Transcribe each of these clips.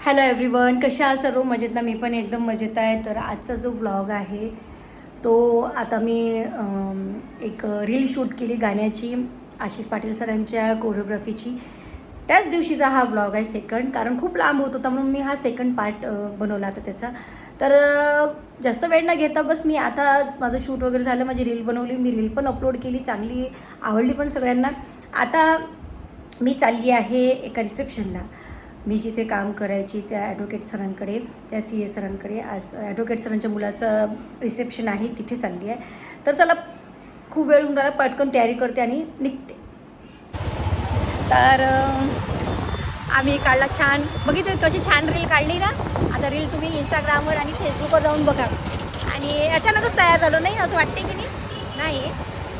Hello everyone कशा आहात सर्व? मजेत ना? मी पण एकदम मजेत आहे. तर आजचा जो ब्लॉग आहे तो आता मी एक रील शूट केली गाण्याची आशिष पाटील सरांच्या कोरिओग्राफीची त्याच दिवशीचा हा ब्लॉग आहे सेकंड कारण खूप लांब होत होता म्हणून मी हा सेकंड पार्ट बनवला होता त्याचा. तर जास्त वेळ न घेता बस मी आता माझं शूट वगैरे झालं माझी रील बनवली मी रील पण अपलोड केली चांगली आवडली पण सगळ्यांना. आता मी चालली आहे एका रिसेप्शनला मी जिथे काम करायची त्या ॲडव्होकेट सरांकडे त्या सी ए सरांकडे. आज ॲडव्होकेट सरांच्या मुलाचं रिसेप्शन आहे तिथे चालली आहे. तर चला खूप वेळ होऊन राहिला पटकन तयारी करते आणि निघते. तर आम्ही काढला छान. बघितलं कशी छान रील काढली ना? आता रील तुम्ही इंस्टाग्रामवर आणि फेसबुकवर जाऊन बघा. आणि अचानकच तयार झालो नाही असं वाटते की नाही? नाही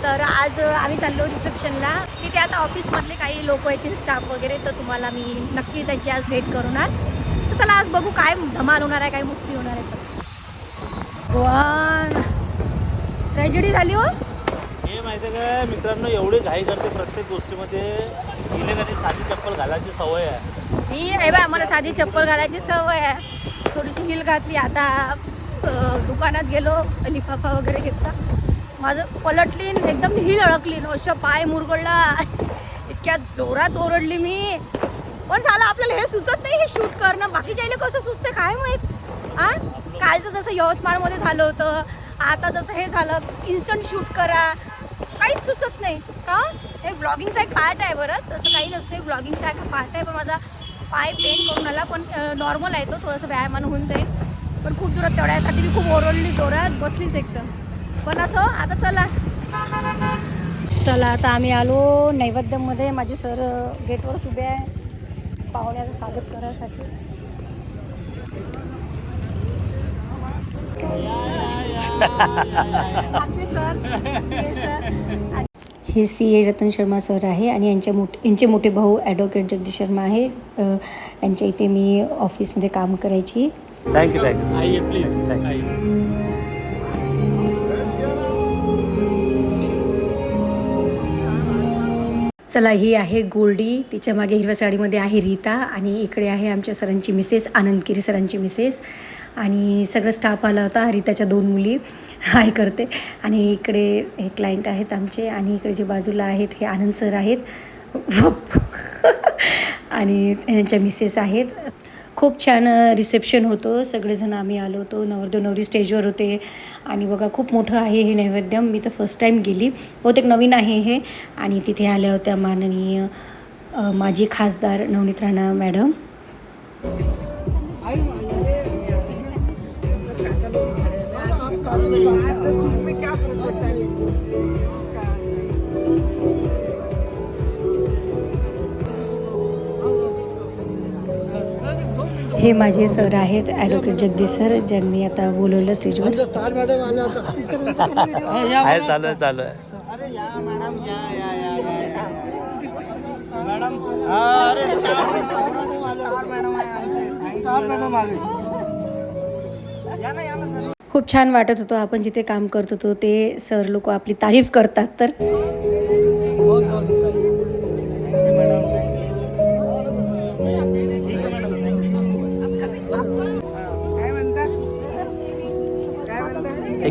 तर आज आम्ही चाललो रिसेप्शनला. तिथे आता ऑफिसमधले काही लोक येतील स्टाफ वगैरे तर तुम्हाला मी नक्की त्याची आज भेट करणार. तर चला आज बघू काय धमाल होणार आहे काय मस्ती होणार आहे. गोवान ट्रॅजेडी झाली हो. हे माहिती आहे का मित्रांनो एवढी घाई करते प्रत्येक गोष्टीमध्ये. आणि साधी चप्पल घालायची सवय आहे. मी हे बा मला साधी चप्पल घालायची सवय आहे. थोडीशी हिल घातली आता दुकानात गेलो लिफाफा वगैरे घेतला. माझं पलटली एकदम हिल अडकली अशा पाय मुरगडला. इतक्या जोरात ओरडली मी. पण झालं आपल्याला हे सुचत नाही हे शूट करणं. बाकीच्या कसं सुचते काय माहीत? हां कालचं जसं यवतमाळमध्ये झालं होतं आता जसं हे झालं इन्स्टंट शूट करा. काहीच सुचत नाही. का? हे ब्लॉगिंगचा एक पार्ट आहे बरं. तसं काही नसते ब्लॉगिंगचा एक पार्ट आहे पण माझा पाय पेन करून आला. पण नॉर्मल आहे तो. थोडंसं व्यायामानं होऊन जाईल. पण खूप जोरात तेवढ्यासाठी मी खूप ओरडली जोरात. बसलीच एकदम. पण असं आता चला. चला आता आम्ही आलो नैवेद्यमध्ये. माझे सर गेटवरच उभे आहे. पाहुण्याचं स्वागत करायसाठी. Sir sir. हे C A Ratan Sharma sir आहे आणि यांच्या मोठ यांचे मोठे भाऊ ॲडव्होकेट जगदीश शर्मा आहे. अ, यांच्या इथे मी ऑफिसमध्ये काम करायची. थँक्यू थँक्यू प्लीज थँक्यू चला ही आहे गोल्डी. तिच्यामागे हिरव्या साडीमध्ये आहे रीता आणि इकडे आहे आमच्या सरांची मिसेस आनंद किरी सरांची मिसेस. आणि सगळं स्टाफ आला होता रीताच्या दोन मुली. हाय करते. आणि इकडे हे क्लायंट आहेत आमचे आणि इकडे जे बाजूला आहेत हे आनंद सर आहेत. आणि यांच्या मिसेस आहेत. खूप छान रिसेप्शन होतं. सगळेजण आम्ही आलो होतो. नवरदेव नवरी स्टेजवर होते. आणि बघा खूप मोठं आहे हे नैवेद्यम. मी तर फर्स्ट टाईम गेली. बहुतेक नवीन आहे हे. आणि तिथे आल्या होत्या माननीय माझी माजी खासदार नवनीत राणा मॅडम हे माझे सर आहेत ॲडव्होकेट जगदीश सर ज्यांनी आता बोलवलं स्टेजवर चालू आहे चालू आहे. खूप छान वाटत होतं आपण जिथे काम करत होतो ते सर लोक आपली तारीफ करतात तर.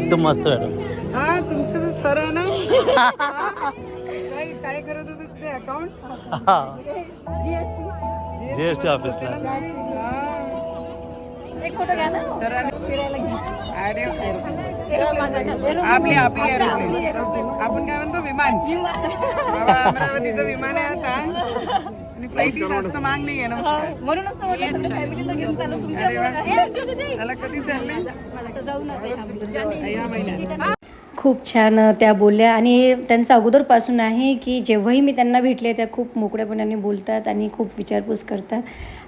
एकदम मस्त मॅडम हा तुमचं तर सर आहे ना? काय काय करत होते ते अकाउंट जीएसटी ऑफिसला एक फोटो घ्या ना. आपली आपली aeroplane. आपण काय म्हणतो? विमान. बाबा, अमरावतीचं विमान आहे आता. आणि फ्लाईट जास्त माग नाही आहे नमस्कार. म्हणूनच तर म्हटलं सगळं फॅमिलीला घेऊन चालू अरे वा. तुमच्या त्याला कधी चालले जाऊ ना या महिन्यात. खूप छान त्या बोलल्या आणि त्यांचं अगोदरपासून आहे की जेव्हाही मी त्यांना भेटले त्या खूप मोकळ्यापणाने बोलतात आणि खूप विचारपूस करतात.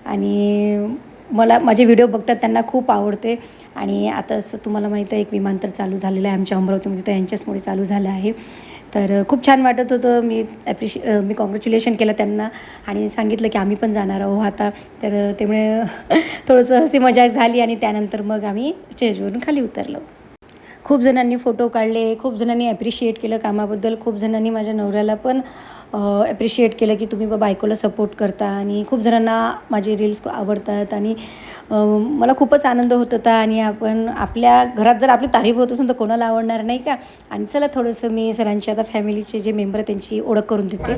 आणि मला माझे व्हिडिओ बघतात त्यांना खूप आवडते. आणि आता असं तुम्हाला माहीत आहे एक विमानतर चालू झालेलं आहे आमच्या अमरावतीमध्ये तर यांच्याचमुळे चालू झालं आहे. तर खूप छान वाटत होतं. मी ॲप्रिशि मी कॉंग्रॅच्युलेशन केलं त्यांना आणि सांगितलं की आम्ही पण जाणार आहोत आता. तर त्यामुळे थोडंसं हसी मजाक झाली आणि त्यानंतर मग आम्ही स्टेजवरून खाली उतरलो. खूप जणांनी फोटो काढले खूप जणांनी ॲप्रिशिएट केलं कामाबद्दल खूप जणांनी माझ्या नवऱ्याला पण ॲप्रिशिएट केलं की तुम्ही बायकोला सपोर्ट करता आणि खूप जणांना माझे रील्स आवडतात आणि मला खूपच आनंद होत होता आणि आपण आपल्या घरात जर आपली तारीफ होत असेल तर कोणाला आवडणार नाही का? आणि चला थोडंसं मी सरांची आता फॅमिलीचे जे मेंबर त्यांची ओळख करून देते.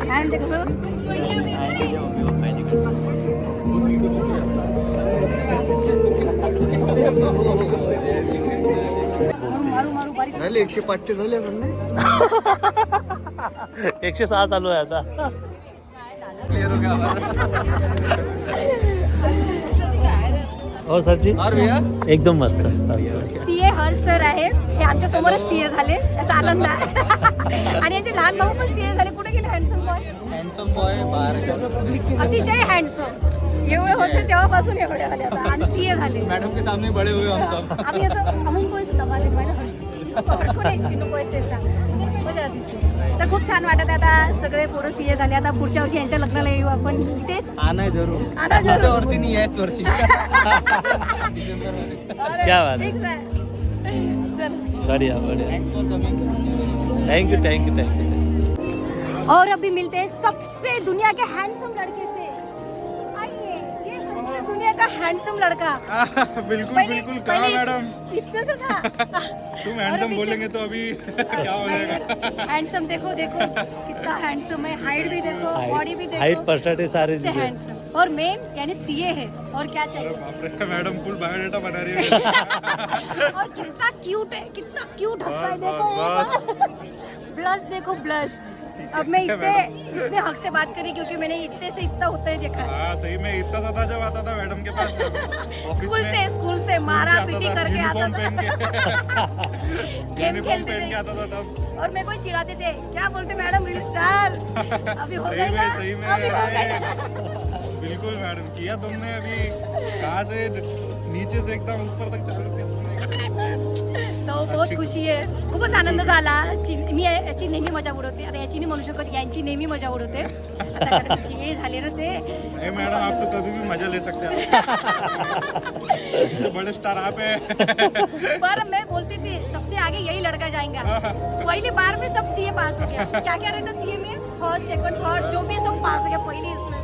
काय म्हणते कसं? मारू मारू बारीक झाले एकशे पाचशे झाले पण नाही? एकशे सहा चालू आहे आता. हो सरजी एकदम मस्त मस्त. सी ए हर्ष सर आहे. हे आमच्या समोरच सी ए झाले. त्याचा आनंद आहे. आणि यांचे लहान भाऊ पण सी ए झाले. कुठे गेले हँडसम बॉय हॅन्डसम बॉय बाहर अतिशय हँडसम एवढे होते तेव्हापासून एवढे झाले आता. आणि सी ए झाले. मैडम के सामने बड़े हुए हम सब आम्ही असं दे मजा आली. तर खूप छान वाटत आहे आता सगळे पोरं सी ए झाले. आता पुढच्या वर्षी यांच्या लग्नाला येऊ आपण. इथेच? आना है जरूर. आता जरूर. वर्षी नाही याच वर्षी. डिसेंबरमध्ये क्या बात ठीक आहे. चल. बढिया बढिया. Thanks for coming thank you thank you thank you और अभी मिलते हैं सबसे दुनिया के हैंडसम ये का हैंडसम लड़का। बिल्कुल पहले- बिल्कुल कहा मैडम? इतना तो था। तुम और हैंडसम बोलेंगे तो अभी क्या हो जाएगा? हैंडसम देखो देखो कितना हैंडसम है। हाइट भी देखो बॉडी भी देखो पर्सेंटेज सारे चीज़ें। हैंडसम और मेन यानी सीए है और क्या चाहिए? बाप रे मैडम फुल बायोडाटा बना रही है। और कितना क्यूट है कितना क्यूट हंसता है देखो ब्लश देखो ब्लश अब मैं इतने इतने हक से बात करी क्योंकि मैंने इतने से इतना होता है देखा। है हाँ सही में इतना था जब आता था मैडम के पास। स्कूल से स्कूल से मारा पीटी करके आता था। गेम खेलते थे। और मेरे को चिढ़ाते थे क्या बोलते मैडम रील स्टार अभी हो सही जाएगा में सही में अभी हो अरे, बिल्कुल मैडम किया तुमने अभी। कहाँ से? नीचे से एकदम ऊपर तक चालू बहुत खुशी आहे खूपच आनंद झाला. मी याची नेहमी मजा उडवते. आता याची नाही म्हणू शकत यांची नेहमी मजा उडवते. आता CA झाले ना ते. मैडम आप तो कभी भी मजा ले सकते हैं. बड़े स्टार आप हैं. पर मैं बोलती थी सबसे आगे यही लड़का जाएगा. पहली बार में सब सीए पास हो गया. क्या क्या रहता सीए में? फर्स्ट सेकंड थर्ड जो भी है सब पास हो गया पहली इसमें.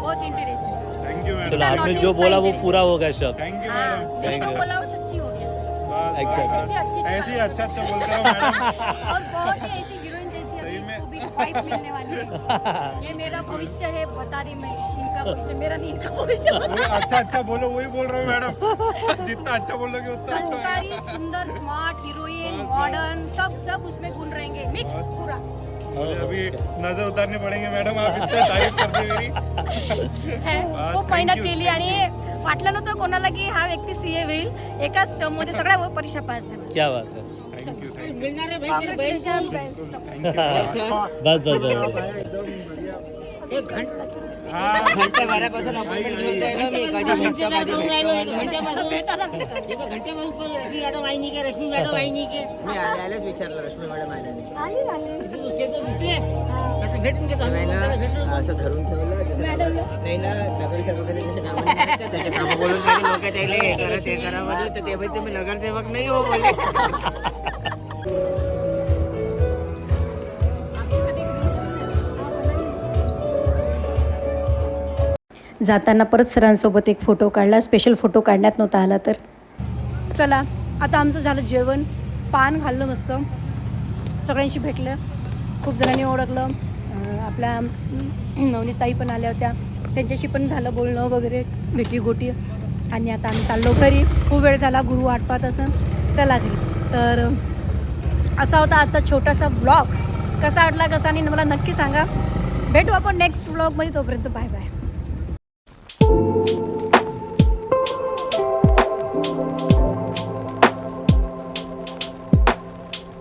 बहुत इंटरेस्ट थैंक यू मैडम आपने जो बोला वो पूरा होगा शब्द थैंक यू हाँ मैडम. बोला अच्छी बस। अच्छा। अच्छा बोल रहा मैडम। और बहुत ही ऐसी हीरोइन जैसी अभी इसको भी वाइफ मिलने वाली है। ये मेरा भविष्य है बता रही मैं इनका भविष्य मेरा नहीं इनका भविष्य अच्छा अच्छा बोलो वही बोल रहा हूँ मैडम। जितना अच्छा बोलोगे उतना अच्छा संस्कारी सुंदर स्मार्ट हीरोइन। मॉडर्न सब सब उसमें गुण रहेंगे। मिक्स पूरा। मुझे अभी नजर उतारने पड़ेंगे मैडम आप इतने तारीफ करते मेरी। है बस, खूप thank मेहनत you. केली आणि वाटलं नव्हतं कोणाला की हा व्यक्ती सीए होईल. एकाच टर्ममध्ये सगळ्या परीक्षा पास झाल्या. क्या बात है। Congratulations. बस बस बस. एक घंटा आपण विचारलं नाही. ना असं धरून ठेवलं नाही ना नगरसेवकाने जसे कामं बोलून लोक त्याला हे करा ते करा ते नगरसेवक नाही हो बोलले जाताना परत सरांसोबत एक फोटो काढला. स्पेशल फोटो काढण्यात नव्हता आला तर. चला आता आमचं झालं जेवण. पान खाल्लं मस्त. सगळ्यांशी भेटलं. खूप जणांनी ओळखलं. आपल्या नवनीताई पण आल्या होत्या. त्यांच्याशी पण झालं बोलणं वगैरे भेटी गोटी आणि आता आम्ही चाललो घरी. खूप वेळ झाला गुरु वाट असं. चला घरी. तर असा होता आजचा छोटासा ब्लॉग कसा वाटला कसा नाही मला नक्की सांगा. भेटू आपण नेक्स्ट ब्लॉगमध्ये तोपर्यंत बाय बाय